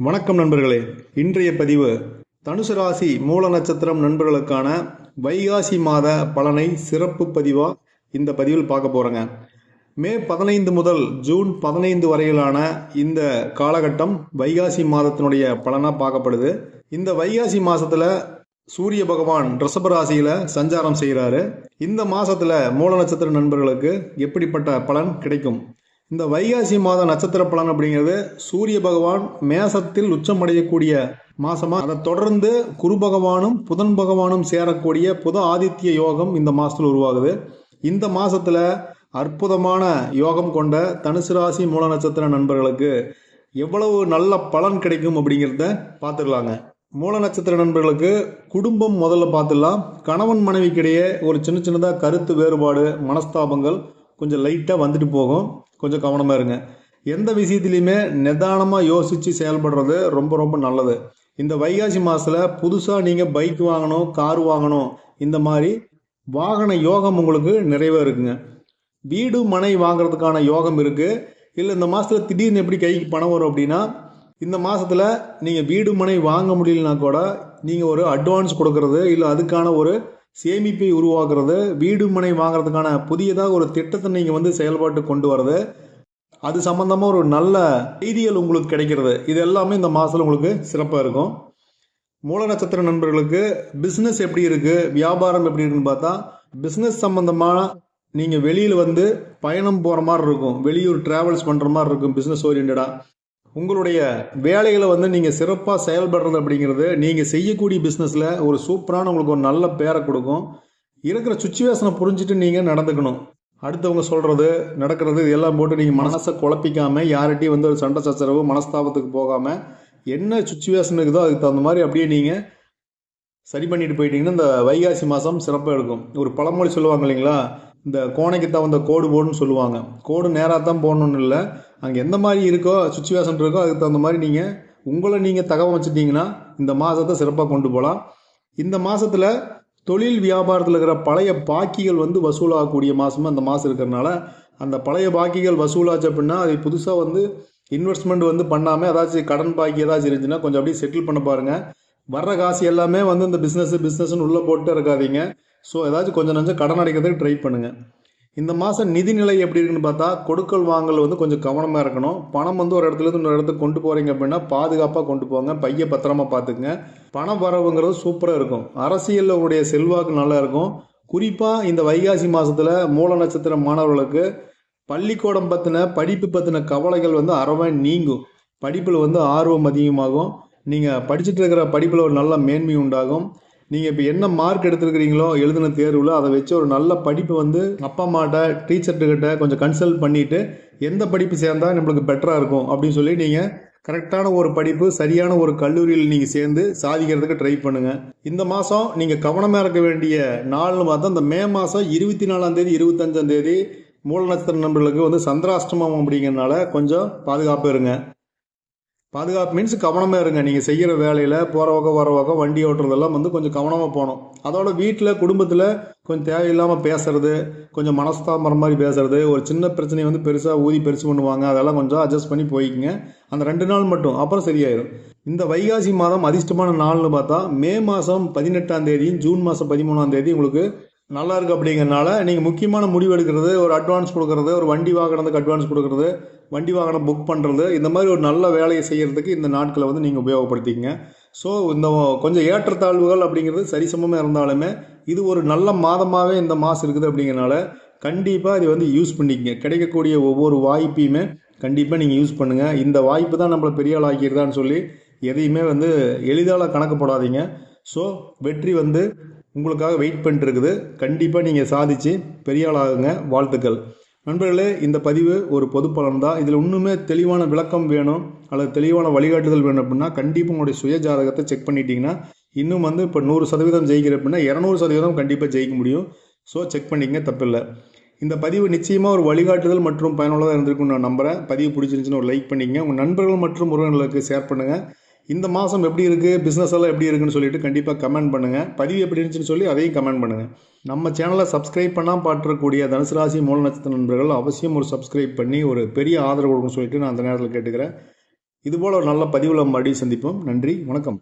வணக்கம் நண்பர்களே. இன்றைய பதிவு தனுசு ராசி மூல நட்சத்திரம் நண்பர்களுக்கான வைகாசி மாத பலனை சிறப்பு பதிவாக இந்த பதிவில் பார்க்க போகிறோங்க மே பதினைந்து முதல் ஜூன் பதினைந்து வரையிலான இந்த காலகட்டம் வைகாசி மாதத்தினுடைய பலனாக பார்க்கப்படுது. இந்த வைகாசி மாதத்தில் சூரிய பகவான் ரிஷப ராசியில் சஞ்சாரம் செய்கிறாரு இந்த மாதத்தில் மூல நட்சத்திர நண்பர்களுக்கு எப்படிப்பட்ட பலன் கிடைக்கும்? இந்த வைகாசி மாத நட்சத்திர பலன் அப்படிங்கிறது சூரிய பகவான் மேசத்தில் உச்சமடையக்கூடிய மாசமா? அதை தொடர்ந்து குரு பகவானும் புதன் பகவானும் சேரக்கூடிய புத ஆதித்ய யோகம் இந்த மாசத்துல உருவாகுது. இந்த மாசத்துல அற்புதமான யோகம் கொண்ட தனுசு ராசி மூல நட்சத்திர நண்பர்களுக்கு எவ்வளவு நல்ல பலன் கிடைக்கும் அப்படிங்கிறத பார்த்துடலாங்க மூல நட்சத்திர நண்பர்களுக்கு குடும்பம் முதல்ல பார்த்துடலாம். கணவன் மனைவிக்கிடையே ஒரு சின்ன சின்னதாக கருத்து வேறுபாடு மனஸ்தாபங்கள் கொஞ்சம் லைட்டாக வந்துட்டு போகும். கொஞ்சம் கவனமாக இருங்க. எந்த விஷயத்துலையுமே நிதானமாக யோசித்து செயல்படுறது ரொம்ப ரொம்ப நல்லது. இந்த வைகாசி மாதத்தில் புதுசாக நீங்கள் பைக் வாங்கணும் கார் வாங்கணும் இந்த மாதிரி வாகன யோகம் உங்களுக்கு நிறைவே இருக்குங்க. வீடு மனை வாங்குறதுக்கான யோகம் இருக்குது இல்லை இந்த மாதத்தில் திடீர்னு எப்படி கைக்கு பணம் வரும் அப்படின்னா இந்த மாதத்தில் நீங்கள் வீடு மனை வாங்க முடியலனா கூட நீங்கள் ஒரு அட்வான்ஸ் கொடுக்கறது இல்லை அதுக்கான ஒரு சேமிப்பை உருவாக்குறது வீடு மனை வாங்குறதுக்கான புதியதாக ஒரு திட்டத்தை நீங்கள் வந்து செயல்பாட்டு கொண்டு வரது அது சம்மந்தமாக ஒரு நல்ல செய்திகள் உங்களுக்கு கிடைக்கிறது. இது எல்லாமே இந்த மாதத்தில் உங்களுக்கு சிறப்பாக இருக்கும். மூல நட்சத்திர நண்பர்களுக்கு பிஸ்னஸ் எப்படி இருக்குது வியாபாரம் எப்படி இருக்குன்னு பார்த்தா பிஸ்னஸ் சம்மந்தமான நீங்கள் வெளியில் வந்து பயணம் போகிற மாதிரி இருக்கும். வெளியூர் ட்ராவல்ஸ் பண்ணுற மாதிரி இருக்கும் பிஸ்னஸ் ஓரியன்டாக உங்களுடைய வேலைகளை வந்து நீங்கள் சிறப்பாக செயல்படுறது அப்படிங்கிறது நீங்கள் செய்யக்கூடிய பிஸ்னஸில் ஒரு சூப்பரான உங்களுக்கு ஒரு நல்ல பேரை கொடுக்கும். இருக்கிற சுச்சுவேஷனை புரிஞ்சுட்டு நீங்கள் நடந்துக்கணும். அடுத்தவங்க சொல்கிறது நடக்கிறது இதெல்லாம் போட்டு நீங்கள் மனசை குழப்பிக்காமல் யார்கிட்டையும் வந்து ஒரு சண்டை சச்சரவு மனஸ்தாபத்துக்கு போகாமல் என்ன சுச்சுவேஷன் இருக்குதோ அதுக்கு தகுந்த மாதிரி அப்படியே நீங்கள் சரி பண்ணிட்டு போயிட்டீங்கன்னா இந்த வைகாசி மாதம் சிறப்பாக இருக்கும். ஒரு பழமொழி சொல்லுவாங்க இல்லைங்களா? இந்த கோணைக்கு தகுந்த கோடு போடுன்னு சொல்லுவாங்க. கோடு நேராக தான் போடணும்னு இல்லை. அங்கே எந்த மாதிரி இருக்கோ சுச்சுவேஷன் இருக்கோ அதுக்கு தகுந்த மாதிரி நீங்கள் உங்களை நீங்கள் தகவல் வச்சுட்டிங்கன்னா இந்த மாதத்தை சிறப்பாக கொண்டு போகலாம் இந்த மாதத்தில் தொழில் வியாபாரத்தில் இருக்கிற பழைய பாக்கிகள் வந்து வசூலாகக்கூடிய மாதமும் அந்த மாதம் இருக்கிறனால அந்த பழைய பாக்கிகள் வசூலாச்சு அப்படின்னா அது புதுசாக வந்து இன்வெஸ்ட்மெண்ட் வந்து பண்ணாமல் ஏதாச்சும் கடன் பாக்கி ஏதாச்சும் இருந்துச்சுன்னா கொஞ்சம் அப்படியே செட்டில் பண்ண பாருங்கள் வர்ற காசு எல்லாமே வந்து இந்த பிஸ்னஸ் பிஸ்னஸ்னு உள்ளே போட்டு இருக்காதீங்க. ஸோ ஏதாச்சும் கொஞ்சம் நஞ்சம் கடன் அடைக்கிறதுக்கு ட்ரை பண்ணுங்கள் இந்த மாதம் நிதிநிலை எப்படி இருக்குன்னு பார்த்தா கொடுக்கல் வாங்கல் வந்து கொஞ்சம் கவனமாக இருக்கணும். பணம் வந்து ஒரு இடத்துல இருந்து இன்னொரு இடத்துக்கு கொண்டு போகிறீங்க அப்படின்னா பாதுகாப்பாக கொண்டு போங்க. பைய பத்திரமா பார்த்துக்குங்க பணம் வரவுங்கிறது சூப்பராக இருக்கும். அரசியலில் உங்களுடைய செல்வாக்கு நல்லா இருக்கும். குறிப்பாக இந்த வைகாசி மாதத்தில் மூல நட்சத்திர மாணவர்களுக்கு பள்ளிக்கூடம் பற்றின படிப்பு பற்றின கவலைகள் வந்து அறவே நீங்கும். படிப்பில் வந்து ஆர்வம் அதிகமாகும். நீங்கள் படிச்சுட்டு இருக்கிற படிப்பில் ஒரு நல்ல மேன்மை உண்டாகும். நீங்கள் இப்போ என்ன மார்க் எடுத்துருக்கிறீங்களோ எழுதின தேர்வில் அதை வச்சு ஒரு நல்ல படிப்பு வந்து அப்பா அம்மாட்ட டீச்சர்கிட்ட கொஞ்சம் கன்சல்ட் பண்ணிவிட்டு எந்த படிப்பு சேர்ந்தால் நம்மளுக்கு பெட்டராக இருக்கும் அப்படின்னு சொல்லி நீங்கள் கரெக்டான ஒரு படிப்பு சரியான ஒரு கல்லூரியில் நீங்கள் சேர்ந்து சாதிக்கிறதுக்கு ட்ரை பண்ணுங்கள் இந்த மாதம் நீங்கள் கவனமாக இருக்க வேண்டிய நாள்னு பார்த்தா இந்த மே மாதம் இருபத்தி நாலாம் தேதி இருபத்தஞ்சாம் தேதி மூல நட்சத்திர நண்பர்களுக்கு வந்து சந்திராஷ்டமம் அப்படிங்கிறனால கொஞ்சம் பாதுகாப்பு இருங்க. பாதுகாப்பு மீன்ஸ் கவனமாக இருங்க. நீங்கள் செய்கிற வேலையில் போகிற பக்கம் வர பக்கம் வண்டி ஓட்டுறதெல்லாம் வந்து கொஞ்சம் கவனமாக போகணும். அதோட வீட்டில் குடும்பத்தில் கொஞ்சம் தேவையில்லாமல் பேசுறது கொஞ்சம் மனஸ்தாபம் மாதிரி பேசுறது ஒரு சின்ன பிரச்சனையை வந்து பெருசாக ஊதி பெருசு பண்ணுவாங்க அதெல்லாம் கொஞ்சம் அட்ஜஸ்ட் பண்ணி போய்க்குங்க. அந்த ரெண்டு நாள் மட்டும் அப்புறம் சரியாயிடும் இந்த வைகாசி மாதம் அதிர்ஷ்டமான நாள்னு பார்த்தா மே மாதம் பதினெட்டாம் தேதியும் ஜூன் மாதம் பதிமூணாம் தேதி உங்களுக்கு நல்லா இருக்குது அப்படிங்கிறனால நீங்கள் முக்கியமான முடிவு எடுக்கிறது ஒரு அட்வான்ஸ் கொடுக்குறது ஒரு வண்டி வாங்கினதுக்கு அட்வான்ஸ் கொடுக்குறது வண்டி வாகனம் புக் பண்ணுறது இந்த மாதிரி ஒரு நல்ல வேலையை செய்கிறதுக்கு இந்த நாட்களை வந்து நீங்கள் உபயோகப்படுத்திக்கங்க. ஸோ இந்த கொஞ்சம் ஏற்றத்தாழ்வுகள் அப்படிங்கிறது சரிசமமாக இருந்தாலுமே இது ஒரு நல்ல மாதமாகவே இந்த மாதம் இருக்குது அப்படிங்கிறனால கண்டிப்பாக இது வந்து யூஸ் பண்ணிக்கங்க. கிடைக்கக்கூடிய ஒவ்வொரு வாய்ப்பையுமே கண்டிப்பாக நீங்கள் யூஸ் பண்ணுங்கள் இந்த வாய்ப்பு தான் நம்மளை பெரிய ஆள் ஆக்கிடுதான்னு சொல்லி எதையுமே வந்து எளிதால் கணக்கு போடாதீங்க. ஸோ வெற்றி வந்து உங்களுக்காக வெயிட் பண்ணிட்டு இருக்குது கண்டிப்பாக நீங்கள் சாதித்து பெரிய ஆளாகுங்க. வாழ்த்துக்கள். நண்பர்களே இந்த பதிவு ஒரு பொது பலன் தான் இதில் இன்னுமே தெளிவான விளக்கம் வேணும். அல்லது தெளிவான வழிகாட்டுதல் வேணும் அப்படின்னா கண்டிப்பாக உங்களுடைய சுய ஜாதகத்தை செக் பண்ணிட்டீங்கன்னா இன்னும் வந்து இப்போ நூறு சதவீதம் ஜெயிக்கிற அப்படின்னா இரநூறு சதவீதம் கண்டிப்பாக ஜெயிக்க முடியும். ஸோ செக் பண்ணிக்கங்க தப்பில்லை. இந்த பதிவு நிச்சயமாக ஒரு வழிகாட்டுதல் மற்றும் பயனுள்ளதாக இருந்திருக்கும் நான் நம்புகிறேன் பதிவு பிடிச்சிருந்துச்சின்னு ஒரு லைக் பண்ணிக்கங்க. உங்கள் நண்பர்கள் மற்றும் உறவினர்களுக்கு ஷேர் பண்ணுங்கள் இந்த மாதம் எப்படி இருக்குது பிஸ்னஸ் எல்லாம் எப்படி இருக்குன்னு சொல்லிட்டு கண்டிப்பாக கமெண்ட் பண்ணுங்கள் பதிவு எப்படி இருந்துச்சுன்னு சொல்லி அதையும் கமெண்ட் பண்ணுங்கள் நம்ம சேனலை சப்ஸ்கிரைப் பண்ணால் பாட்டுறக்கூடிய தனுசு ராசி மூல நட்சத்திர நண்பர்கள் அவசியம் ஒரு சப்ஸ்கிரைப் பண்ணி ஒரு பெரிய ஆதரவு கொடுக்கணும்னு சொல்லிட்டு நான் அந்த நேரத்தில் கேட்டுக்கிறேன். இதுபோல் ஒரு நல்ல பதிவில் மறுபடியும் சந்திப்போம். நன்றி. வணக்கம்.